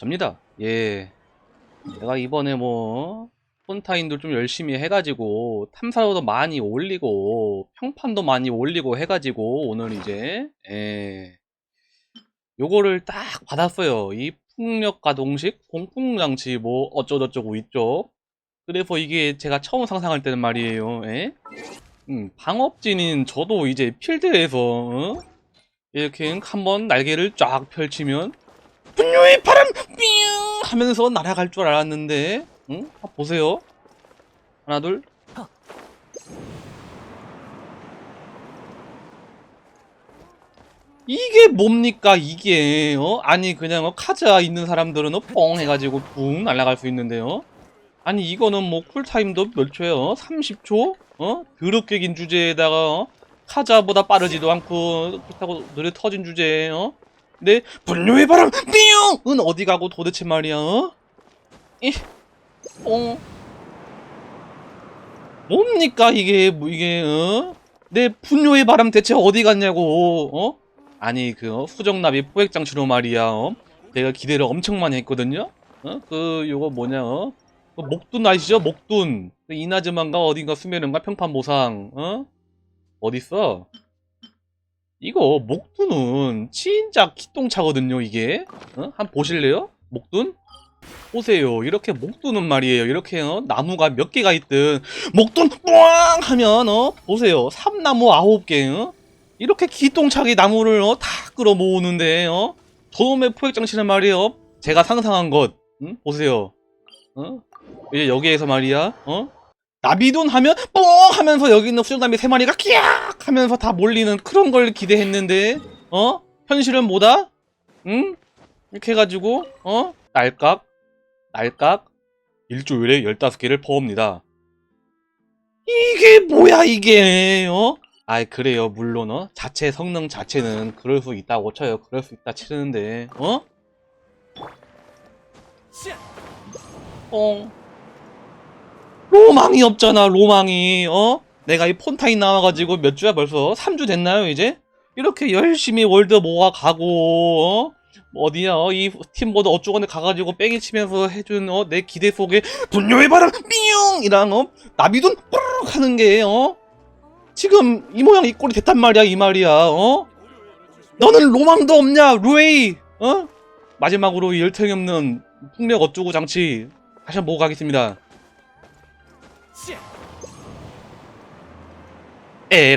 접니다. 예. 내가 이번에 뭐, 폰타인도 좀 열심히 해가지고, 탐사로도 많이 올리고, 평판도 많이 올리고 해가지고, 오늘 이제, 예. 요거를 딱 받았어요. 이 풍력 가동식 공풍장치 뭐 어쩌고저쩌고 있죠. 그래서 이게 제가 처음 상상할 때는 말이에요. 예? 음, 방업진인 저도 이제 필드에서 어? 이렇게 한번 날개를 쫙 펼치면 분노의 바람 삥 하면서 날아갈 줄 알았는데 응? 한번 보세요. 하나 둘 이게 뭡니까 이게 어? 아니 그냥 어, 카자 있는 사람들은 어, 뻥 해가지고 붕 날아갈 수 있는데요 아니 이거는 뭐 쿨타임도 몇 초예요 30초 어 더럽게 긴 주제에다가 어? 카자보다 빠르지도 않고 그렇다고 느려 터진 주제에 어 근데 분노의 바람 뿅은 어디 가고 도대체 말이야 어? 이, 어 뭡니까 이게 뭐 이게 어? 내 분노의 바람 대체 어디 갔냐고 어? 아니 그 어, 수정나비 포획장치로 말이야 어? 내가 기대를 엄청 많이 했거든요 어? 그 요거 뭐냐 어? 그 목둔 아시죠 목둔 그 이나즈만가 어딘가 수면은가 평판보상 어? 어딨어 이거 목둔은 진짜 기똥차거든요 이게 어? 한번 보실래요 목둔 보세요 이렇게 목둔은 말이에요 이렇게 어? 나무가 몇 개가 있든 목둔 꽝 하면 어 보세요 삼나무 아홉 개 어? 이렇게 기똥차게 나무를 어, 다 끌어 모으는데 어? 저놈의 포획 장치는 말이에요. 제가 상상한 것 응? 보세요. 어? 이제 여기에서 말이야. 어? 나비돈 하면 뽕 하면서 여기 있는 수정나비 세 마리가 끼악 하면서 다 몰리는 그런 걸 기대했는데 어? 현실은 뭐다? 응? 이렇게 해가지고 어? 날깍 날깍 일주일에 15개를 퍼옵니다. 이게 뭐야 이게 어? 아이 그래요 물론 어 자체 성능 자체는 그럴 수 있다고 쳐요 그럴 수 있다 치는데 어? 뻥 로망이 없잖아 로망이 어? 내가 이 폰타인 나와가지고 몇 주야 벌써 3주 됐나요 이제? 이렇게 열심히 월드 모아 가고 어? 어디야 어? 이 팀보드 어쩌고는 가가지고 뺑이 치면서 해준 어? 내 기대 속에 분노의 바람 삥 이랑 어? 나비돈 뿌르륵 하는 게 어? 지금 이 모양 이 꼴이 됐단 말이야 이 말이야 어? 너는 로망도 없냐 루에이 어? 마지막으로 이 열정이 없는 풍력 어쩌고 장치 다시 한번 보고 가겠습니다 에